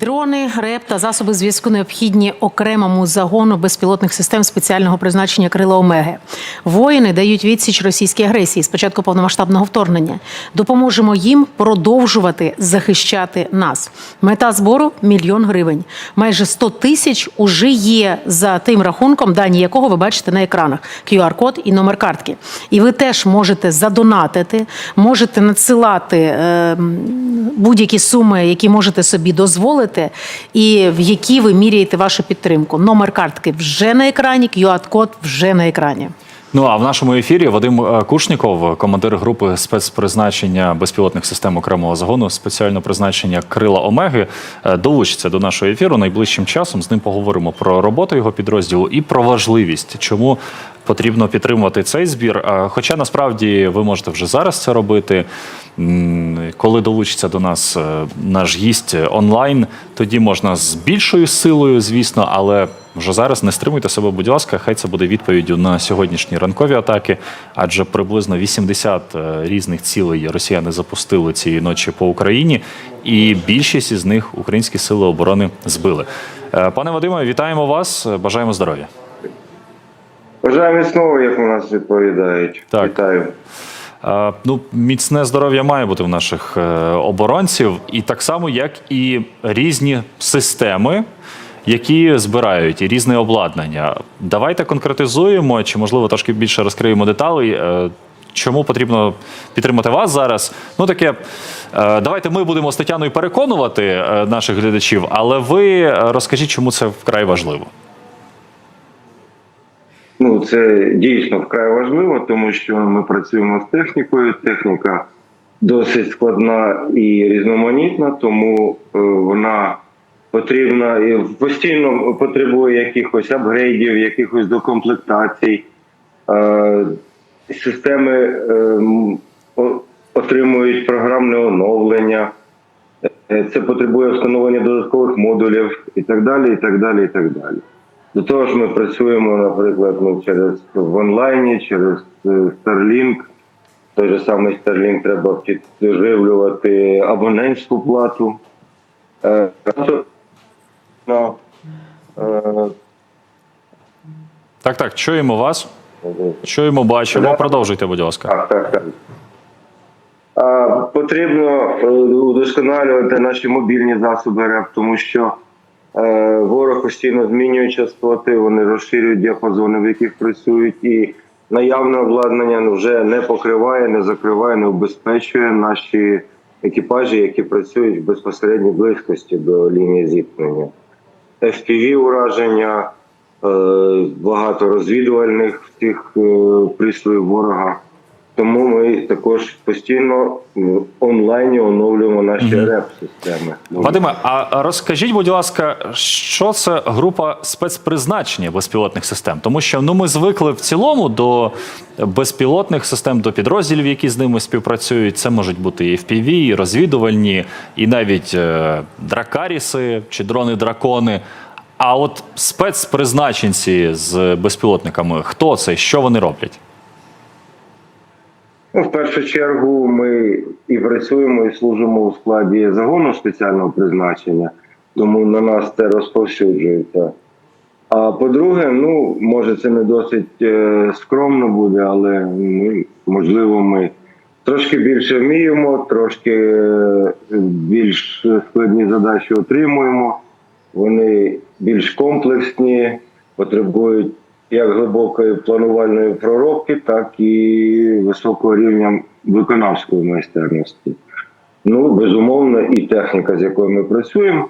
Дрони, РЕП та засоби зв'язку необхідні окремому загону безпілотних систем спеціального призначення крила Омеги. Воїни дають відсіч російській агресії з початку повномасштабного вторгнення. Допоможемо їм продовжувати захищати нас. Мета збору мільйон гривень. Майже 100 тисяч уже є за тим рахунком, дані якого ви бачите на екранах. QR-код і номер картки. І ви теж можете задонатити, можете надсилати е, будь-які суми, які можете собі дозволити, і в які ви міряєте вашу підтримку. Номер картки вже на екрані, QR-код вже на екрані. Ну а в нашому ефірі Вадим е, Кушніков, командир групи спецпризначення безпілотних систем окремого загону спеціального призначення Крила Омеги, е, долучиться до нашого ефіру. Найближчим часом з ним поговоримо про роботу його підрозділу і про важливість, чому потрібно підтримувати цей збір. Е, Хоча насправді ви можете вже зараз це робити. Коли долучиться до нас е, наш гість онлайн, тоді можна з більшою силою, звісно, але вже зараз не стримуйте себе, будь ласка, хай це буде відповіддю на сьогоднішні ранкові атаки, адже приблизно 80 е, різних цілей росіяни запустили цієї ночі по Україні, і більшість із них українські сили оборони збили. Е, Пане Вадиме, вітаємо вас, бажаємо здоров'я. Бажаю міцного, як у нас відповідають. Так. Вітаю. Е, Ну, міцне здоров'я має бути в наших е, оборонців, і так само, як і різні системи, які збирають, і різне обладнання. Давайте конкретизуємо, чи можливо трошки більше розкриємо деталей. е, Чому потрібно підтримати вас зараз? Ну таке, давайте ми будемо з Тетяною переконувати наших глядачів, але ви розкажіть, чому це вкрай важливо. Ну, це дійсно вкрай важливо, тому що ми працюємо з технікою. Техніка досить складна і різноманітна, тому е, вона потрібна і постійно потребує якихось апгрейдів, якихось докомплектацій. Е, Системи е, отримують програмне оновлення. Це потребує встановлення додаткових модулів і так далі. і так далі, і так далі. До того ж, ми працюємо, наприклад, ну, через в онлайні, через е, Starlink. Той же самий Starlink треба підживлювати абонентську плату. Е, ну, е, Так, так, чуємо вас, чуємо, бачимо. Продовжуйте, будь ласка. Так, так, так. Потрібно удосконалювати наші мобільні засоби РЕП, тому що ворог постійно змінює частоти, вони розширюють діапазони, в яких працюють, і наявне обладнання ну, вже не покриває, не закриває, не убезпечує наші екіпажі, які працюють в безпосередній близькості до лінії зіткнення. FPV ураження, е, багато розвідувальних цих е, пристроїв ворога. Тому ми також постійно в онлайні оновлюємо наші РЕП-системи. Вадиме, а розкажіть, будь ласка, що це група спецпризначення безпілотних систем? Тому що ну ми звикли в цілому до безпілотних систем, до підрозділів, які з ними співпрацюють. Це можуть бути і FPV, і розвідувальні, і навіть е, дракаріси чи дрони-дракони. А от спецпризначенці з безпілотниками, хто це? Що вони роблять? Ну, в першу чергу ми і працюємо, і служимо у складі загону спеціального призначення, тому на нас це розповсюджується. А по-друге, ну може це не досить е, скромно буде, але ми, можливо, ми трошки більше вміємо, трошки е, більш складні задачі отримуємо. Вони більш комплексні, потребують як глибокої планувальної проробки, так і високого рівня виконавської майстерності. Ну, безумовно, і техніка, з якою ми працюємо,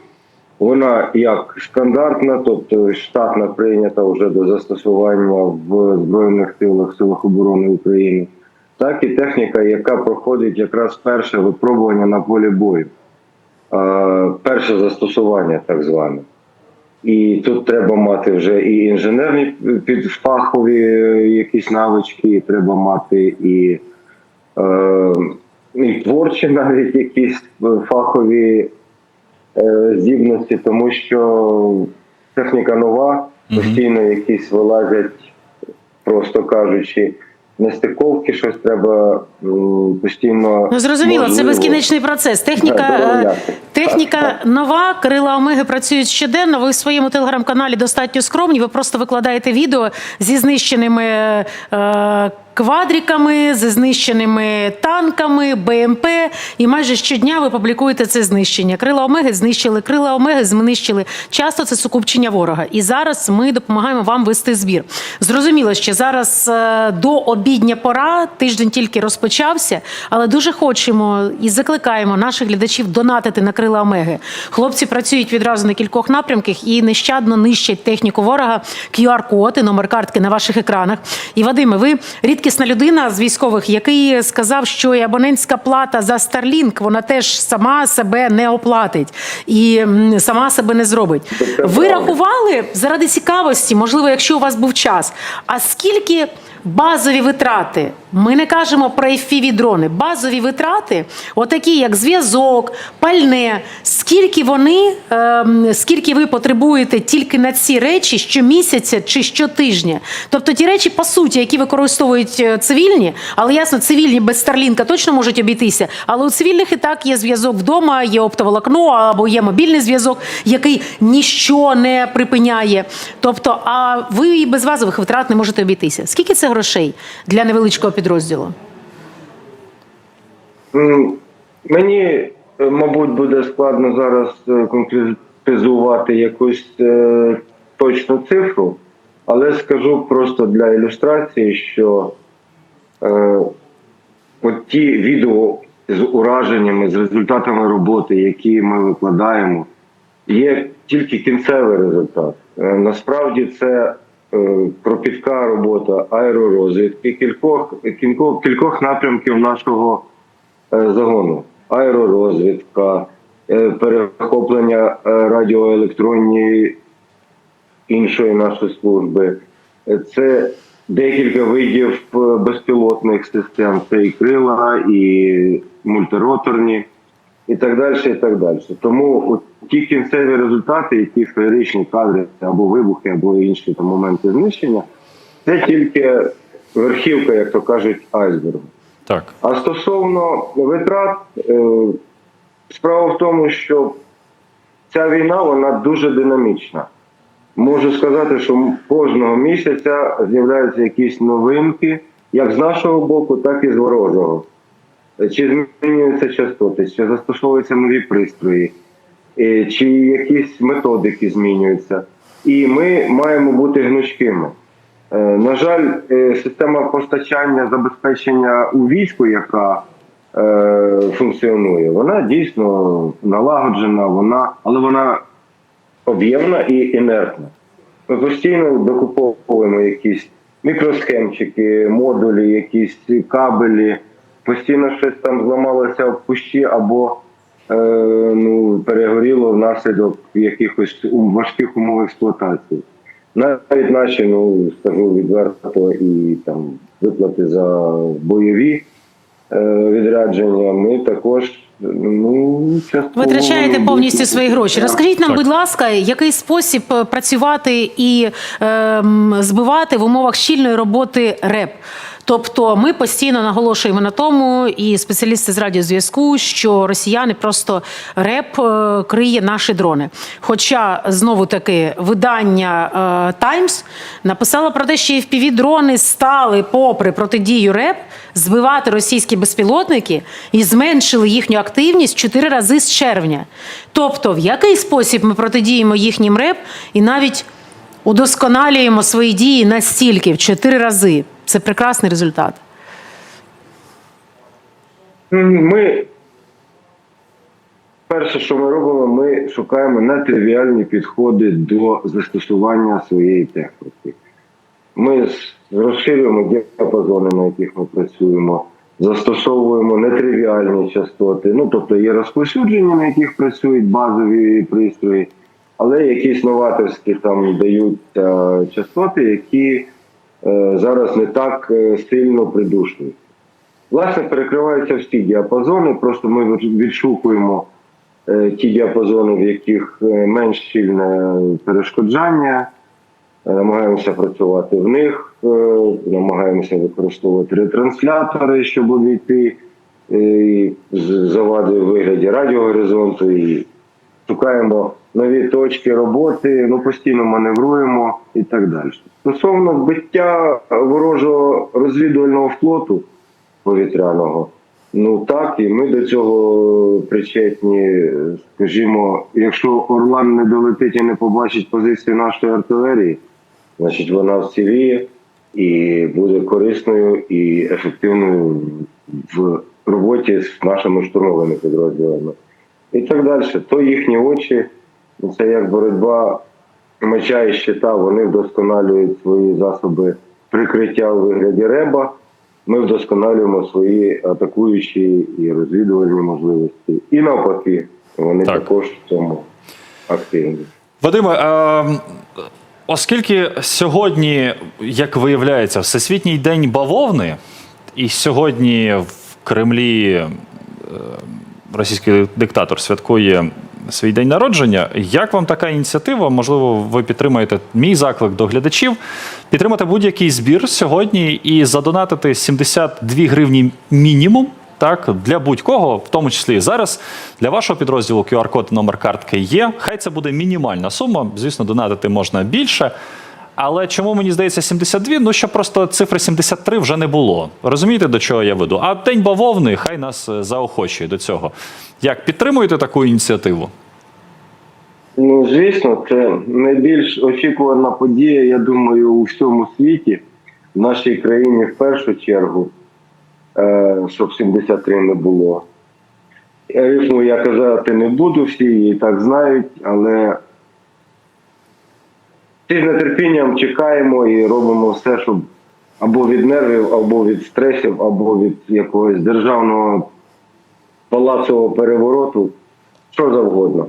вона як стандартна, тобто штатна прийнята вже до застосування в Збройних силах, силах оборони України, так і техніка, яка проходить якраз перше випробування на полі бою, перше застосування, так зване. І тут треба мати вже і інженерні підфахові е, якісь навички, і треба мати і, е, і творчі навіть якісь фахові е, здібності, тому що техніка нова, постійно якісь вилазять, просто кажучи, нестиковки, щось треба постійно. Ну зрозуміло, це безкінечний процес. Техніка, Да, е, техніка Так, так. нова. Крила Омеги працюють щоденно. Ви в своєму телеграм-каналі достатньо скромні. Ви просто викладаєте відео зі знищеними е, квадриками, зі знищеними танками, БМП. І майже щодня ви публікуєте це знищення. Крила Омеги знищили. Крила Омеги знищили. Часто це сукупчення ворога. І зараз ми допомагаємо вам вести збір. Зрозуміло, що зараз е, до обідня пора, тиждень тільки розпочався, але дуже хочемо і закликаємо наших глядачів донатити на крила Омеги. Хлопці працюють відразу на кількох напрямках і нещадно нищать техніку ворога, QR-код і номер картки на ваших екранах. І Вадиме, ви рідкісна людина з військових, який сказав, що і абонентська плата за Starlink, вона теж сама себе не оплатить і сама себе не зробить. Ви рахували заради цікавості, можливо, якщо у вас був час. А скільки базові витрати? Ми не кажемо про fpv дрони. Базові витрати, отакі як зв'язок, пальне. Скільки вони, ем, скільки ви потребуєте тільки на ці речі щомісяця чи щотижня? Тобто ті речі, по суті, які використовують е, цивільні, але ясно, цивільні без Старлінка точно можуть обійтися. Але у цивільних і так є зв'язок вдома, є оптоволокно або є мобільний зв'язок, який ніщо не припиняє. Тобто, а ви і без базових витрат не можете обійтися. Скільки це грошей для невеличкого підрозділу? Мені, е, мабуть, буде складно зараз е, конкретизувати якусь е, точну цифру, але скажу просто для ілюстрації, що от ті відео з ураженнями, з результатами роботи, які ми викладаємо, є тільки кінцевий результат. Насправді це кропітка робота аеророзвідки, кількох, кількох, кількох напрямків нашого е, загону. Аеророзвідка, е, перехоплення е, радіоелектронної іншої нашої служби. Е, Це декілька видів е, безпілотних систем. Це і крила, і мультироторні, і так далі. і так далі. Тому от ті кінцеві результати, які феєричні кадри або вибухи, або інші там моменти знищення, це тільки верхівка, як то кажуть, айсбергу. Так. А стосовно витрат, е, справа в тому, що ця війна вона дуже динамічна. Можу сказати, що кожного місяця з'являються якісь новинки, як з нашого боку, так і з ворожого. Чи змінюються частоти, чи застосовуються нові пристрої, е, чи якісь методики змінюються. І ми маємо бути гнучкими. Е, На жаль, е, система постачання забезпечення у війську, яка функціонує, вона дійсно налагоджена, вона, але вона об'ємна і інертна. Ми постійно докуповуємо якісь мікросхемчики, модулі, якісь кабелі, постійно щось там зламалося в кущі або е, ну, перегоріло внаслідок якихось важких умов експлуатації. Навіть наші, ну скажу відверто, і там виплати за бойові е, відрядження, ми також ну частково Витрачаєте повністю свої гроші. Розкажіть нам, Так. будь ласка, який спосіб е, працювати і ем, збивати в умовах щільної роботи РЕП? Тобто ми постійно наголошуємо на тому, і спеціалісти з радіозв'язку, що росіяни просто РЕП е, криє наші дрони. Хоча знову таки видання Таймс написало про те, що fpv дрони стали, попри протидію РЕП, збивати російські безпілотники і зменшили їхню активність 4 рази з червня. Тобто, в який спосіб ми протидіємо їхнім РЕП і навіть удосконалюємо свої дії настільки в 4 рази. Це прекрасний результат. Ми перше, що ми робимо, ми шукаємо нетривіальні підходи до застосування своєї техніки. Ми розширюємо діапазони, на яких ми працюємо, застосовуємо нетривіальні частоти. Ну, тобто є розповсюдження, на яких працюють базові пристрої, але якісь новаторські там дають е, частоти, які зараз не так е, сильно придушують. Власне, перекриваються всі діапазони, просто ми відшукуємо е, ті діапазони, в яких е, менш щільне перешкоджання, Е, Намагаємося працювати в них, е, намагаємося використовувати ретранслятори, щоб обійти е, завади в вигляді радіогоризонту і шукаємо нові точки роботи, ну постійно маневруємо і так далі. Стосовно збиття ворожого розвідувального флоту повітряного, ну так, і ми до цього причетні. Скажімо, якщо Орлан не долетить і не побачить позиції нашої артилерії, значить вона вціліє і буде корисною і ефективною в роботі з нашими штурмовими підрозділами і так далі. То їхні очі, це як боротьба меча і щита, вони вдосконалюють свої засоби прикриття у вигляді реба. Ми вдосконалюємо свої атакуючі і розвідувальні можливості. І навпаки, вони Так. також в цьому активні. Вадиме, е, оскільки сьогодні, як виявляється, Всесвітній день бавовни, і сьогодні в Кремлі е, російський диктатор святкує свій день народження. Як вам така ініціатива? Можливо, ви підтримаєте мій заклик до глядачів підтримати будь-який збір сьогодні і задонатити 72 гривні мінімум. Так, для будь-кого, в тому числі і зараз, для вашого підрозділу QR-код номер картки є. Хай це буде мінімальна сума. Звісно, донатити можна більше. Але чому мені здається 72? Ну що просто цифри 73 вже не було. Розумієте, до чого я веду? А день бавовни хай нас е, заохочує до цього. Як підтримуєте таку ініціативу? Ну, звісно, це найбільш очікувана подія, я думаю, у всьому світі, в нашій країні в першу чергу, е, щоб 73 не було. Рифму я казати не буду, всі її так знають, але всі з нетерпінням чекаємо і робимо все, щоб або від нервів, або від стресів, або від якогось державного палацового перевороту, що завгодно.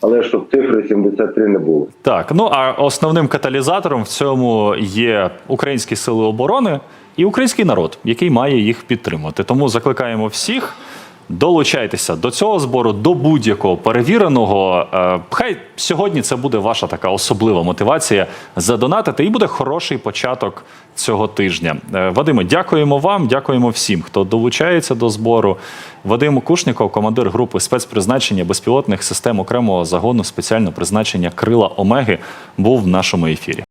Але щоб цифри 73 не було. Так, ну а основним каталізатором в цьому є українські сили оборони і український народ, який має їх підтримувати. Тому закликаємо всіх. Долучайтеся до цього збору, до будь-якого перевіреного. Е, Хай сьогодні це буде ваша така особлива мотивація задонатити, і буде хороший початок цього тижня. Е, Вадиме, дякуємо вам, дякуємо всім, хто долучається до збору. Вадим Кушніков, командир групи спецпризначення безпілотних систем окремого загону спеціального призначення Крила Омеги, був в нашому ефірі.